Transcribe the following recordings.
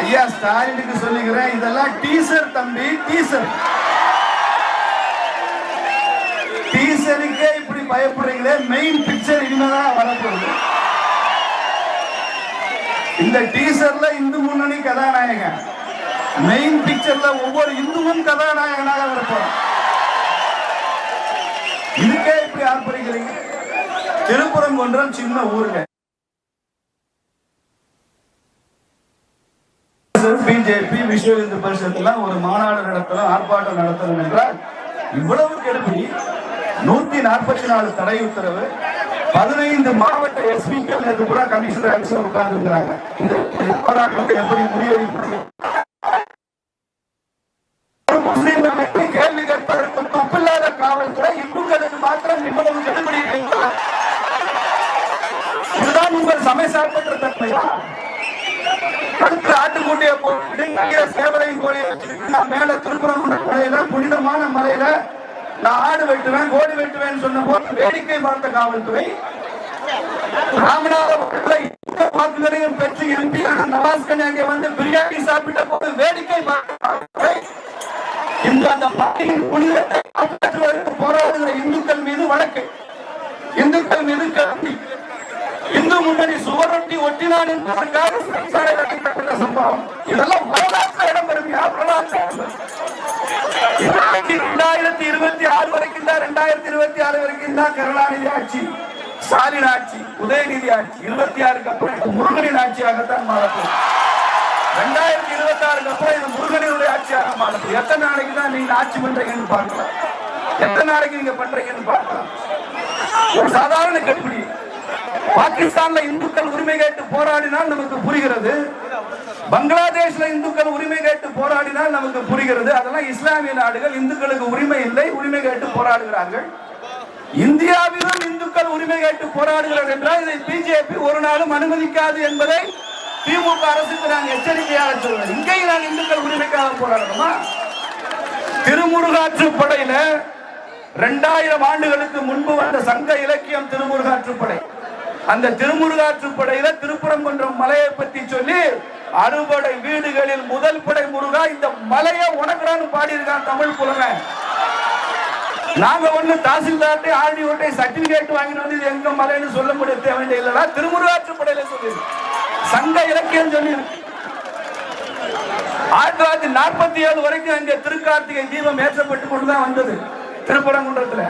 ஐயா ஸ்டாலினுக்கு சொல்லுகிறேன் இதெல்லாம் டீசர் தம்பி டீசர். டீசருக்கே இப்படி பயப்படுறீங்களே மெயின் பிக்சர் இனிமேதான் வரப்போகுது. இந்த டீசர்ல இந்து முன்னணி கதாநாயகன். மெயின் பிக்சர்ல ஒவ்வொரு இந்துவும் கதாநாயகனாக வரப்போறான். இதுக்கே இப்படி ஆர்ப்பரிக்கிறீங்க? திருப்பரங்குன்றம் சின்ன ஊருங்க. காங்கிரஸ் பிஜேபி விஸ்வ இந்து பரிஷத்துலாம் ஒரு மாநாடு நடத்தணும் ஆர்ப்பாட்டம் நடத்தணும் என்றால் இவ்வளவு கெடுபடி நூத்தி நாற்பத்தி நாலு தடை உத்தரவு பதினைந்து மாவட்ட எஸ்பிக்கள் நேற்று கூட கமிஷனர் ஆஃபீஸில் உட்கார்ந்துருக்கிறாங்க. இந்த போராட்டத்தை எப்படி முறியடிப்பது முஸ்லீம் அமைப்பு கேள்வி கேட்பதற்கு துப்பில்லாத காவல்துறை இந்துக்களுக்கு மாத்திரம் இவ்வளவு கெடுபடி இதுதான் உங்கள் சமய சார்பற்ற தன்மையா? அடுத்து ஆட்டுக்குட்டியை போட்டு இங்கே சேவலையும் கோழி நான் மேல திருப்புறம் மலையில புனிதமான மலையில நான் ஆடு வெட்டுவேன் கோழி வெட்டுவேன் சொன்ன போது வேடிக்கை பார்த்த காவல்துறை ராமநாதபுரத்தில் இந்த வாக்குகளையும் பெற்று எம்பி நவாஸ்கன் அங்கே வந்து பிரியாணி சாப்பிட்ட போது வேடிக்கை பார்த்த காவல்துறை இந்த அந்த பாட்டியின் புனிதத்தை காப்பாற்றுவதற்கு போராடுகிற இந்துக்கள் மீது வழக்கு. இந்துக்கள் மீது கல்வி இந்து முன்னணி சுவரொட்டி ஒட்டினான் என்பதற்காக சிறைச்சாலை வைக்கப்பட்ட சம்பவம். இதெல்லாம் வரலாற்று இடம்பெறுமையா வரலாற்று? இரண்டாயிரத்தி இருபத்தி ஆறு வரைக்கும் தான் இரண்டாயிரத்தி இருபத்தி ஆறு வரைக்கும் தான் கருணாநிதி ஆட்சி. ஸ்டாலின் ஆட்சி உதயநிதி ஆட்சி. இருபத்தி ஆறுக்கு அப்புறம் முருகனின் ஆட்சியாகத்தான் மாறப்போகுது. ரெண்டாயிரத்தி இருபத்தி ஆறுக்கு அப்புறம் இது முருகனுடைய ஆட்சியாக மாறப்போகுது. எத்தனை நாளைக்கு தான் நீங்க ஆட்சி பண்றீங்கன்னு பார்க்கலாம். எத்தனை நாளைக்கு நீங்க பண்றீங்கன்னு பார்க்கலாம். ஒரு சாதாரண கட்டுப்படி. பாகிஸ்தான்ல இந்துக்கள் உரிமை கேட்டு போராடினால் நமக்கு புரிகிறது. பங்களாதேஷ்ல இந்துக்கள் உரிமை கேட்டு போராடினால் நமக்கு புரிகிறது. அதெல்லாம் இஸ்லாமிய நாடுகள் இந்துக்களுக்கு உரிமை இல்லை உரிமை கேட்டு போராடுகிறார்கள். இந்தியாவிலும் இந்துக்கள் உரிமை கேட்டு போராடுகிறார்கள் என்றால் இதை பிஜேபி ஒரு நாளும் அனுமதிக்காது என்பதை திமுக அரசுக்கு நாங்கள் எச்சரிக்கையாக சொல்றோம் இங்கேயும் நாங்கள் இந்துக்கள் உரிமைக்காக போராடணுமா திருமுருகாற்றுப்படையில ரெண்டாயிரம் ஆண்டுகளுக்கு முன்பு வந்த சங்க இலக்கியம் திருமுருகாற்றுப்படை அந்த திருமுருகாற்றுப்படையில திருப்புறங்குன்றம் மலையை பத்தி சொல்லி அறுபடை வீடுகளில் முதல் படை முருகா இந்த மலையை உனக்குறான்னு பாடியிருக்கான் தமிழ் புலங்க நாங்க ஒண்ணு தாசில்தார்ட்டை ஆர்டி ஓட்டை சர்டிபிகேட் வாங்கிட்டு வந்து இது எங்க மலைன்னு சொல்ல முடிய தேவையில்லை இல்லடா திருமுருகாற்றுப்படையில சொல்லி. சங்க இலக்கியம் சொல்லி. ஆயிரத்தி தொள்ளாயிரத்தி நாற்பத்தி ஏழு வரைக்கும் அங்க திருக்கார்த்திகை தீபம் ஏற்றப்பட்டு கொண்டுதான் வந்தது. திருப்பரங்குன்றத்துல.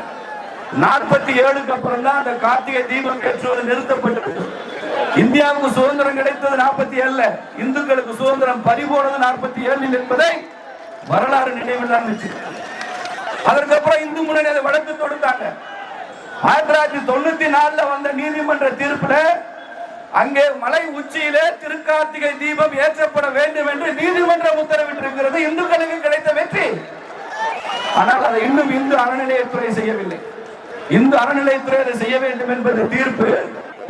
நாற்பத்தி ஏழுக்கு அப்புறம் தான் அந்த கார்த்திகை தீபம் ஏற்றுவது நிறுத்தப்பட்டது. இந்தியாவுக்கு சுதந்திரம் கிடைத்தது நாற்பத்தி ஏழுல. இந்துக்களுக்கு சுதந்திரம் பறிபோனது நாற்பத்தி ஏழில் என்பதை வரலாறு நினைவில் இருந்துச்சு. அதற்கப்புறம் இந்து முன்னணி அதை வழக்கு தொடுத்தாங்க. ஆயிரத்தி தொள்ளாயிரத்தி தொண்ணூத்தி நாலுல வந்த நீதிமன்ற தீர்ப்புல அங்கே மலை உச்சியிலே திருக்கார்த்திகை தீபம் ஏற்றப்பட வேண்டும் என்று நீதிமன்றம் உத்தரவிட்டிருக்கிறது. இந்துக்களுக்கு கிடைத்த வெற்றி. ஆனால் அதை இன்னும் இந்து அறநிலையத்துறை செய்யவில்லை. இந்து அறநிலையத்துறை அதை செய்ய வேண்டும் என்பது தீர்ப்பு.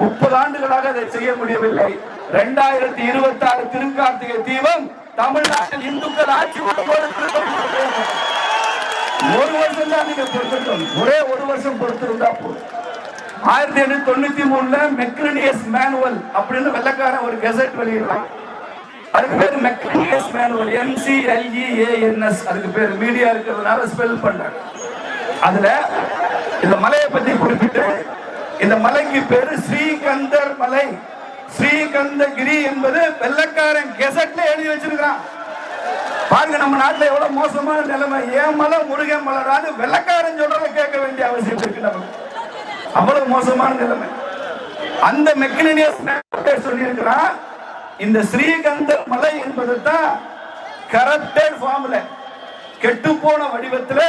முப்பது ஆண்டுகளாக அதை செய்ய முடியவில்லை. இரண்டாயிரத்தி இருபத்தி ஆறு திருக்கார்த்திகை தீபம் தமிழ்நாட்டில் இந்துக்கள் ஆட்சி ஒரு வருஷம் தான் நீங்க பொறுத்திருக்கணும் ஒரே ஒரு வருஷம் பொறுத்திருந்தா போதும். ஆயிரத்தி எண்ணூத்தி தொண்ணூத்தி மூணுல மெக்ரனியஸ் மேனுவல் அப்படின்னு வெள்ளக்காரன் ஒரு கெசட் வெளியிடலாம் அதுக்கு பேர் மெக்ரனியஸ் மேனுவல். எம்சிஎல்இஏஎன்எஸ் அதுக்கு பேர் மீடியா இருக்கிறதுனால ஸ்பெல் பண்றேன் அதுல இந்த மலையை பத்தி குறிப்பிட்டு இந்த மலைக்கு பேரு ஸ்ரீகந்தர் மலை. ஸ்ரீகந்தகிரி என்பது வெள்ளக்காரன் கெசட்ல எழுதி வச்சிருக்கான் பாருங்க நம்ம நாட்டுல எவ்வளவு மோசமான நிலைமை. ஏன் மலை முருகன் மலராது வெள்ளக்காரன் சொல்றத கேட்க வேண்டிய அவசியம் இருக்கு நமக்கு. அவ்வளவு மோசமான நிலைமை. அந்த மெக்கனினியஸ் சொல்லியிருக்கிறான் இந்த ஸ்ரீகந்தர் மலை என்பது தான் கரப்டட் ஃபார்ம்ல கெட்டுப்போன வடிவத்துல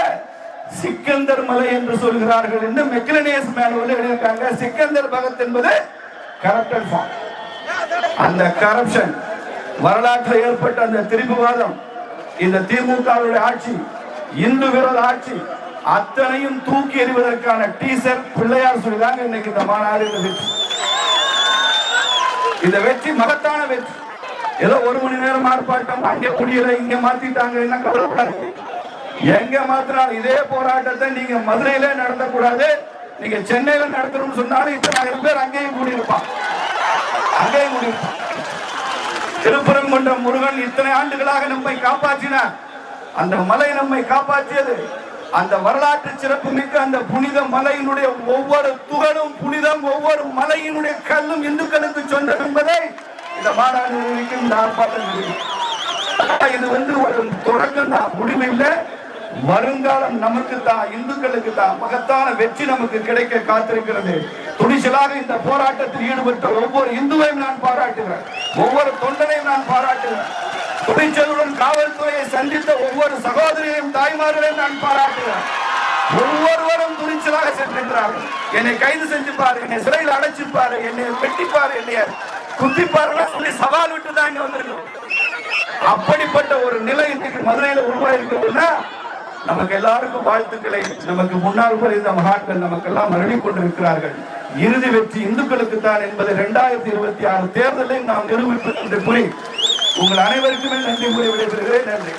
சிக்கந்தர் மலை என்று சொல்கிறார்கள் என்று மெக்கனினியஸ் மேனுவல் எழுதியிருக்காங்க. சிக்கந்தர் பகத் என்பது கரப்டன் ஃபார்ம் அந்த கரப்ஷன் வரலாற்றில் ஏற்பட்ட அந்த திருப்புவாதம் இந்த திமுகவுடைய ஆட்சி இந்து விரோத ஆட்சி அத்தனையும் தூக்கி எறிவதற்கான டீசர் பிள்ளையார் சொல்லிதாங்க இன்னைக்கு இந்த மாநாடு இந்த வெற்றி. இந்த வெற்றி மகத்தான வெற்றி. ஏதோ ஒரு மணி நேரம் ஆர்ப்பாட்டம் அங்கே குடியில இங்க மாத்திட்டாங்க என்ன கவலைப்படாது எங்க மாத்தினாலும் இதே போராட்டத்தை நீங்க மதுரையில நடத்தக்கூடாது. நீங்க சென்னையில நடத்தணும்னு சொன்னாலும் இத்தனாயிரம் பேர் அங்கேயும் கூடியிருப்பான் அங்கேயும் கூடியிருப்பான் திருப்பரங்குன்றம் முருகன் இத்தனை ஆண்டுகளாக நம்மை காப்பாற்றினார். அந்த மலை நம்மை காப்பாற்றியது. அந்த வரலாற்று சிறப்பு மிக்க அந்த புனித மலையினுடைய ஒவ்வொரு துகளும் புனிதம் ஒவ்வொரு மலையினுடைய கல்லும் இந்துக்களுக்கு சொந்தம் என்பதை இந்த மாநாடு நான் பார்த்து ஆர்ப்பாட்டம் இது வந்து ஒரு தொடக்கம் தான். முடிவு இல்லை. வருங்காலம் நமக்கு தான் இந்துக்களுக்கு தான் மகத்தான வெற்றி நமக்கு கிடைக்க காத்திருக்கிறது. துணிச்சலாக இந்த போராட்டத்தில் ஈடுபட்ட ஒவ்வொரு இந்துவையும் நான் பாராட்டுகிறேன். ஒவ்வொரு தொண்டனையும் நான் பாராட்டுகிறேன். துணிச்சலுடன் காவல்துறையை சந்தித்த ஒவ்வொரு சகோதரியையும் தாய்மார்களையும் நான் பாராட்டுகிறேன். ஒவ்வொருவரும் துணிச்சலாக சென்றிருக்கிறார்கள் என்னை கைது செஞ்சுப்பாரு என்னை சிறையில் அடைச்சிப்பாரு என்னை வெட்டிப்பாரு என்னைய குத்திப்பாருன்னு சொல்லி சவால் விட்டு தான் இங்க வந்திருக்கோம் அப்படிப்பட்ட ஒரு நிலை இன்னைக்கு மதுரையில உருவாயிருக்கிறதுன்னா நமக்கு எல்லாருக்கும் வாழ்த்துக்களை. நமக்கு முன்னால் புரிந்த மகான்கள் நமக்கெல்லாம் அருளி கொண்டிருக்கிறார்கள். இறுதி வெற்றி இந்துக்களுக்கு தான் என்பதை இரண்டாயிரத்தி இருபத்தி ஆறு தேர்தலில் நாம் நிரூபிப்பது என்று கூறி உங்கள் அனைவருக்குமே நன்றி கூறி விடைபெறுகிறேன். நன்றி.